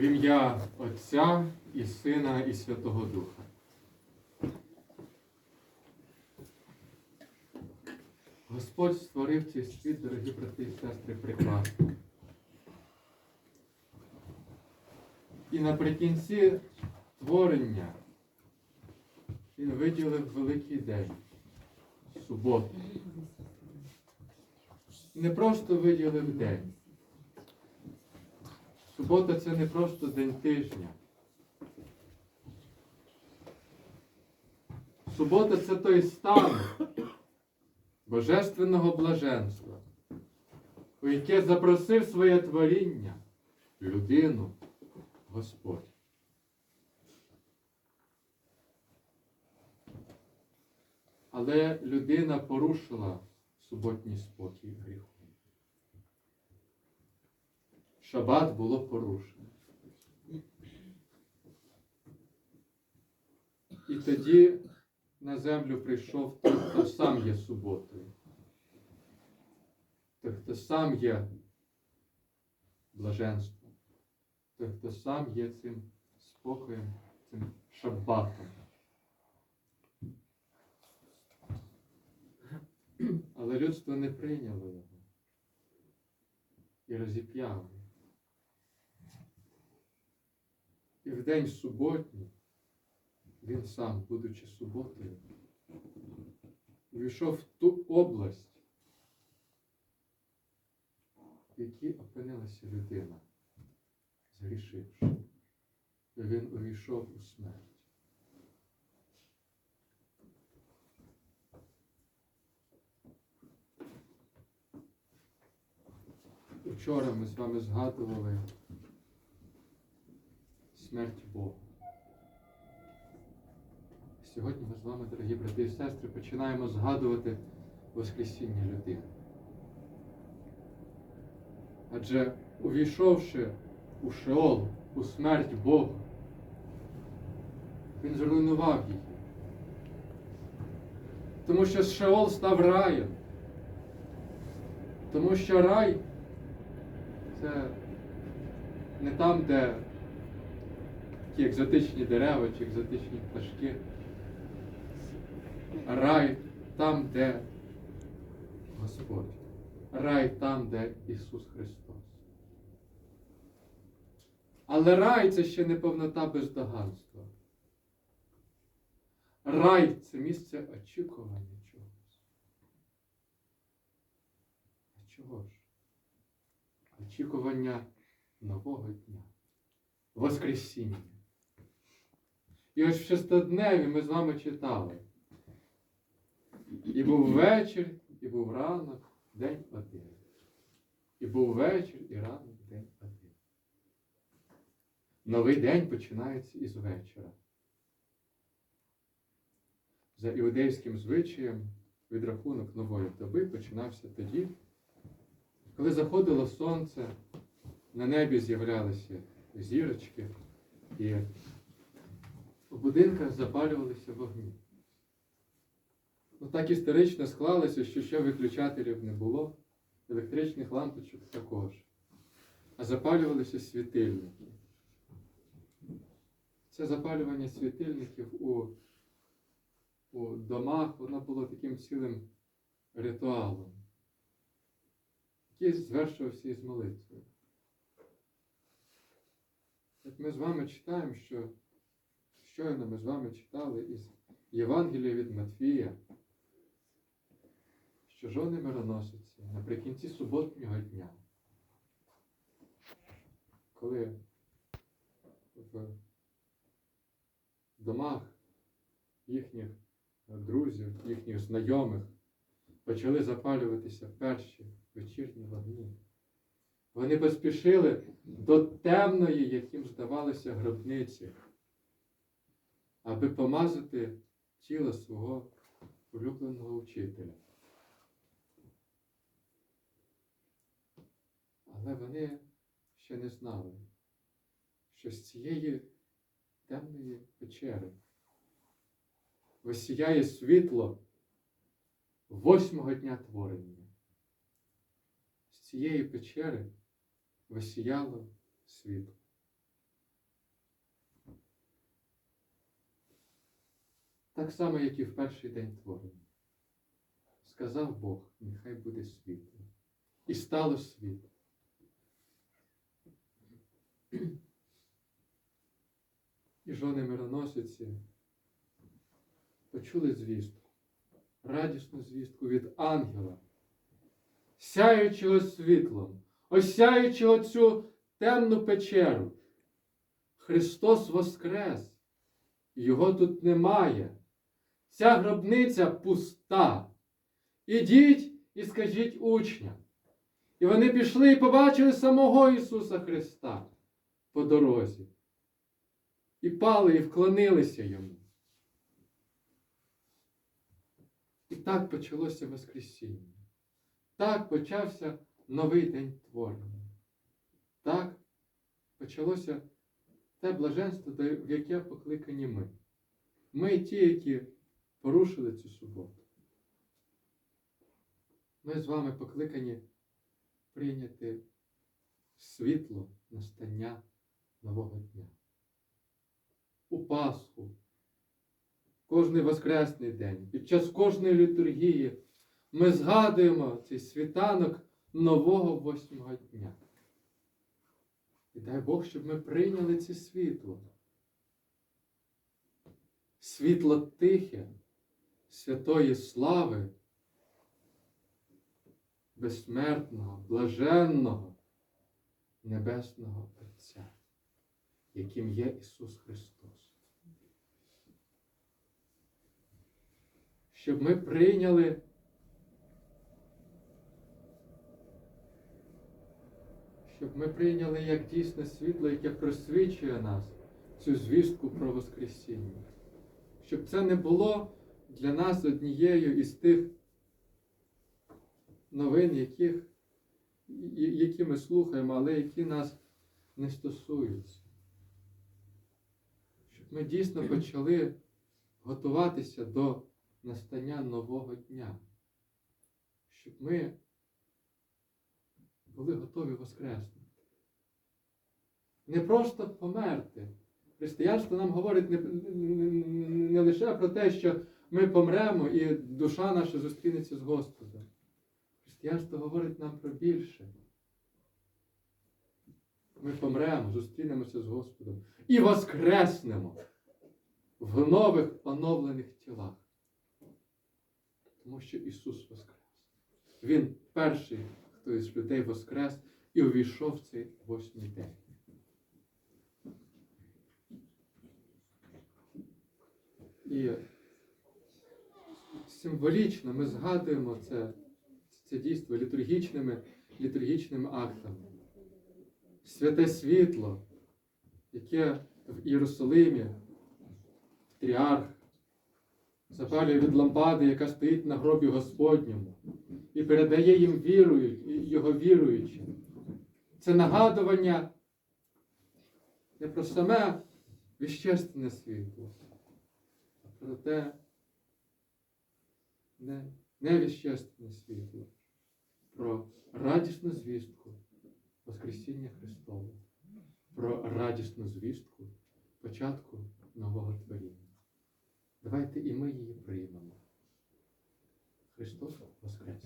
В ім'я Отця і Сина, і Святого Духа. Господь створив цей світ, дорогі брати і сестри, прекрасно. І наприкінці творення він виділив великий день суботу. Не просто виділив день. Субота це не просто день тижня. Субота це той стан божественного блаженства, у яке запросив своє творіння людину Господь. Але людина порушила суботній спокій гріху. Шабат було порушено. І тоді на землю прийшов той, хто сам є суботою. Той, хто сам є блаженством. Той, хто сам є цим спокоєм, цим шабатом. Але людство не прийняло його і розіп'яло. І в день суботній він сам, будучи суботою, увійшов в ту область, в якій опинилася людина, згрішивши. І він увійшов у смерть. Учора ми з вами згадували смерть Бога. Сьогодні ми з вами, дорогі брати і сестри, починаємо згадувати Воскресіння людини. Адже увійшовши у Шеол, у смерть Бога, він зруйнував її. Тому що Шеол став раєм. Тому що рай це не там, де ті екзотичні дерева чи екзотичні пташки. Рай там, де Господь. Рай там, де Ісус Христос. Але рай це ще не повнота бездоганства. Рай це місце очікування чогось. А чого ж? Очікування нового дня. Воскресіння. І ось в шестодневі ми з вами читали. І був вечір, і був ранок, день один. І був вечір, і ранок, день один. Новий день починається із вечора. За іудейським звичаєм відрахунок нової доби починався тоді, коли заходило сонце, на небі з'являлися зірочки, і у будинках запалювалися вогні. Так історично склалося, що ще виключателів не було, електричних лампочок також. А запалювалися світильники. Це запалювання світильників у, у домах, воно було таким цілим ритуалом, який звершувався із молитвою. Як ми з вами читаємо, що щойно ми з вами читали із Євангелія від Матвія, що жони мироносиці наприкінці суботнього дня, коли в домах їхніх друзів, їхніх знайомих почали запалюватися перші вечірні вогні. Вони поспішили до темної, як їм здавалося, гробниці, аби помазати тіло свого улюбленого учителя. Але вони ще не знали, що з цієї темної печери висіяє світло восьмого дня творення. З цієї печери висіяло світло. Так само, як і в перший день творення. Сказав Бог, нехай буде світло. І стало світло. І жони мироносиці почули звістку, радісну звістку від ангела, сяючого світлом, осяючого цю темну печеру. Христос воскрес, його тут немає. Ця гробниця пуста. Ідіть і скажіть учням. І вони пішли і побачили самого Ісуса Христа по дорозі. І пали, і вклонилися йому. І так почалося Воскресіння. Так почався новий день творення. Так почалося те блаженство, в яке покликані ми. Ми ті, які порушили цю суботу. Ми з вами покликані прийняти світло настання нового дня. У Пасху, кожний Воскресний день, під час кожної літургії ми згадуємо цей світанок нового восьмого дня. І дай Бог, щоб ми прийняли це світло. Світло тихе, святої слави, безсмертного, блаженного, Небесного Отця, яким є Ісус Христос. Щоб ми прийняли щоб ми прийняли як дійсне світло, яке просвічує нас цю звістку про Воскресіння. Щоб це не було для нас однією із тих новин, яких, які ми слухаємо, але які нас не стосуються. Щоб ми дійсно почали готуватися до настання нового дня. Щоб ми були готові воскреснути. Не просто померти. Християнство нам говорить не, не, не лише про те, що ми помремо і душа наша зустрінеться з Господом. Християнство говорить нам про більше. Ми помремо, зустрінемося з Господом і воскреснемо в нових оновлених тілах. Тому що Ісус воскрес. Він перший, хто із людей воскрес і увійшов в цей восьмий день. І символічно ми згадуємо це, це дійство літургічними, літургічними актами. Святе світло, яке в Єрусалимі, тріарх, запалює від лампади, яка стоїть на гробі Господньому, і передає їм вірою, його віруючим. Це нагадування не про саме віщественне світло, а про те не, не віщественне світло, про радісну звістку Воскресіння Христового, про радісну звістку початку нового творіння. Давайте і ми її приймемо. Христос Воскрес!